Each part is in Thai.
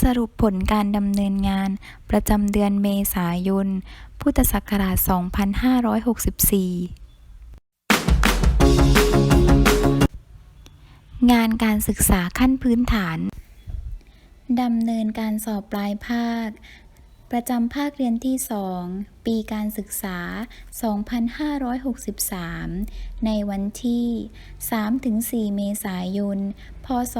สรุปผลการดำเนินงานประจำเดือนเมษายน พุทธศักราช 2564 งานการศึกษาขั้นพื้นฐาน ดำเนินการสอบปลายภาค ประจำภาคเรียนที่ 2 ปีการศึกษา 2563 ในวันที่ 3-4 เมษายน พศ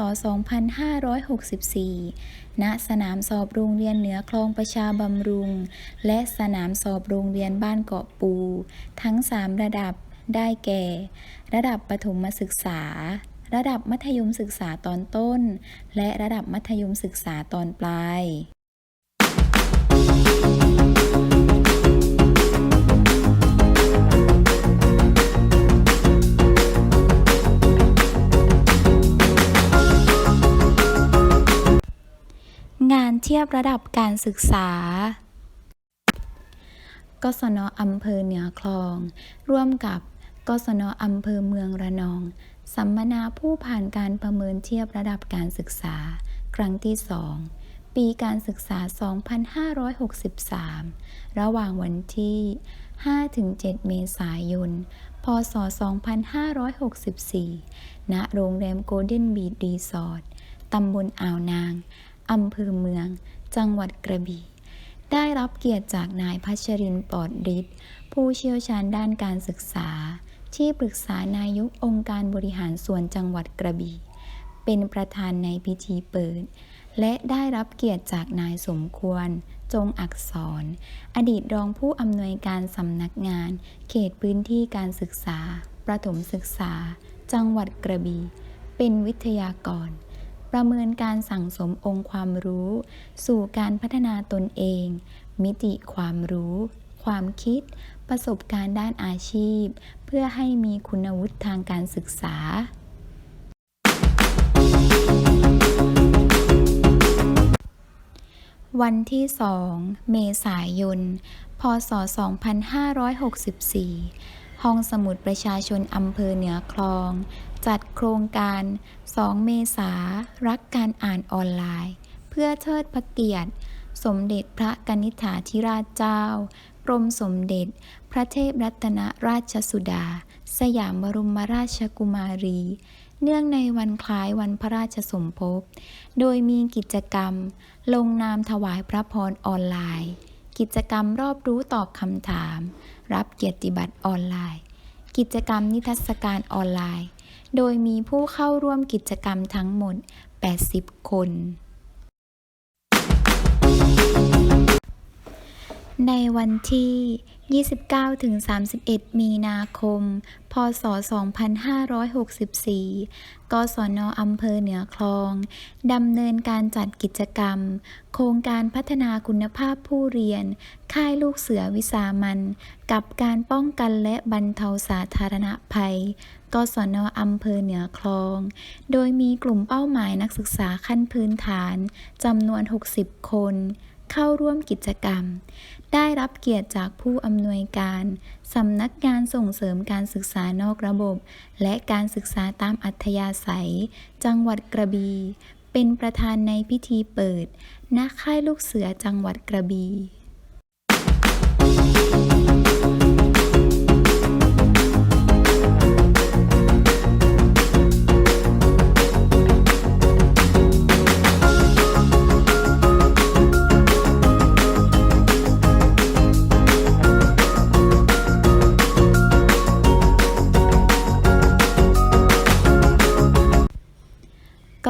2564 ณ สนามสอบโรงเรียนเหนือคลองประชาบำรุง และสนามสอบโรงเรียนบ้านเกาะปู ทั้ง 3 ระดับได้แก่ ระดับประถมศึกษาระดับมัธยมศึกษาตอนต้น และระดับมัธยมศึกษาตอนปลาย เทียบระดับการศึกษากศนอำเภอเหนือคลอง ร่วมกับกศนอำเภอเมืองระนอง สัมมนาผู้ผ่านการประเมินเทียบระดับการศึกษา ครั้งที่ 2 ปีการศึกษา 2563 ระหว่างวันที่ 5-7 เมษายน พศ 2564 ณ โรงแรมโกลเด้นบีดรีสอร์ท ตำบลอ่าวนาง อำเภอเมือง จังหวัดกระบี่ ได้รับเกียรติจากนายพัชรินปลอดฤทธิ์ผู้เชี่ยวชาญด้านการศึกษา ที่ปรึกษานายกองค์การบริหารส่วนจังหวัดกระบี่ เป็นประธานในพิธีเปิด และได้รับเกียรติจากนายสมควร จงอักษร อดีตรองผู้อำนวยการสำนักงาน เขตพื้นที่การศึกษา ประถมศึกษา จังหวัดกระบี่ เป็นวิทยากร ประเมินการสั่งสมองค์ความรู้ สู่การพัฒนาตนเอง มิติความรู้ ความคิด ประสบการณ์ด้านอาชีพ เพื่อให้มีคุณวุฒิทางการศึกษาวันที่ 2 เมษายน พศ 2564 ห้องสมุดประชาชนอำเภอเหนือคลอง จัดโครงการ 2 เมษารักการอ่านออนไลน์ เพื่อเทิดพระเกียรติ สมเด็จพระกนิษฐาธิราชเจ้า กรมสมเด็จ พระเทพรัตนราชสุดา สยามบรมราชกุมารี เนื่องในวันคล้ายวันพระราชสมภพ โดยมีกิจกรรม ลงนามถวายพระพรออนไลน์ กิจกรรมรอบรู้ตอบคำถาม รับเกียรติบัตรออนไลน์ กิจกรรมนิทรรศการออนไลน์ โดยมีผู้เข้าร่วมกิจกรรมทั้งหมด 80 คน ในวันที่ 29-31 มีนาคม พศ 2564 กศนอำเภอเหนือคลอง ดำเนินการจัดกิจกรรม โครงการพัฒนาคุณภาพผู้เรียน ค่ายลูกเสือวิสามัน กับการป้องกันและบรรเทาสาธารณภัย กศนอำเภอเหนือคลอง โดยมีกลุ่มเป้าหมายนักศึกษาขั้นพื้นฐานจำนวน 60 คน เข้าร่วมกิจกรรม ได้รับเกียรติจากผู้อำนวยการสำนักงานส่งเสริมการศึกษานอกระบบ และการศึกษาตามอัธยาศัย จังหวัดกระบี่เป็นประธานในพิธีเปิด ณ ค่ายลูกเสือจังหวัดกระบี่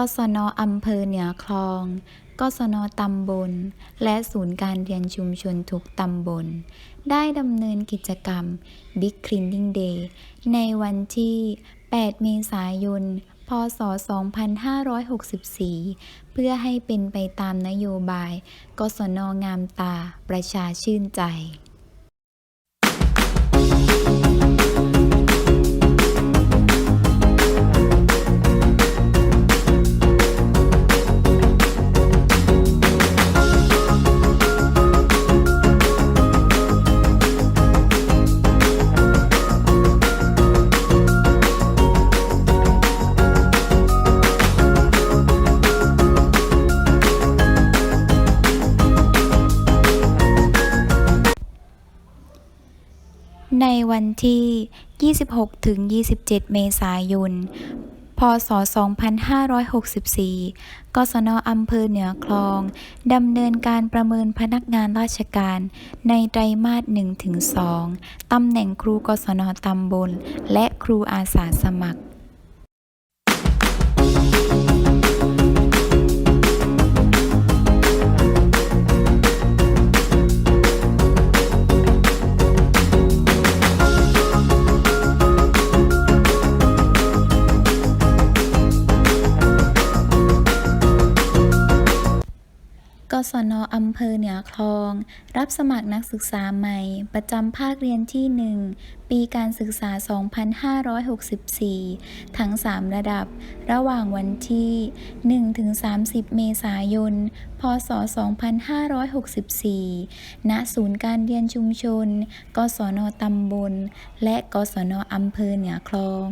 กศนอำเภอเหนือคลองกศนตำบล และศูนย์การเรียนชุมชนทุกตำบล ได้ดำเนินกิจกรรม Big Cleaning Day ในวันที่ 8 เมษายน พศ 2564 เพื่อให้เป็นไปตามนโยบาย กศนงามตาประชาชื่นใจ ในวันที่ 26-27 เมษายน พศ 2564 กศนอำเภอเหนือคลอง ดำเนินการประเมินพนักงานราชการในไตรมาส 1-2 ตำแหน่งครูกศนตำบล และครูอาสาสมัคร กศนอำเภอเหนือคลอง รับสมัครนักศึกษาใหม่ ประจำภาคเรียนที่ 1 ปีการศึกษา 2564 ทั้ง 3 ระดับ ระหว่างวันที่ 1-30 เมษายน พศ 2564 ณ ศูนย์การเรียนชุมชน กศนตำบล และกศนอำเภอเหนือคลอง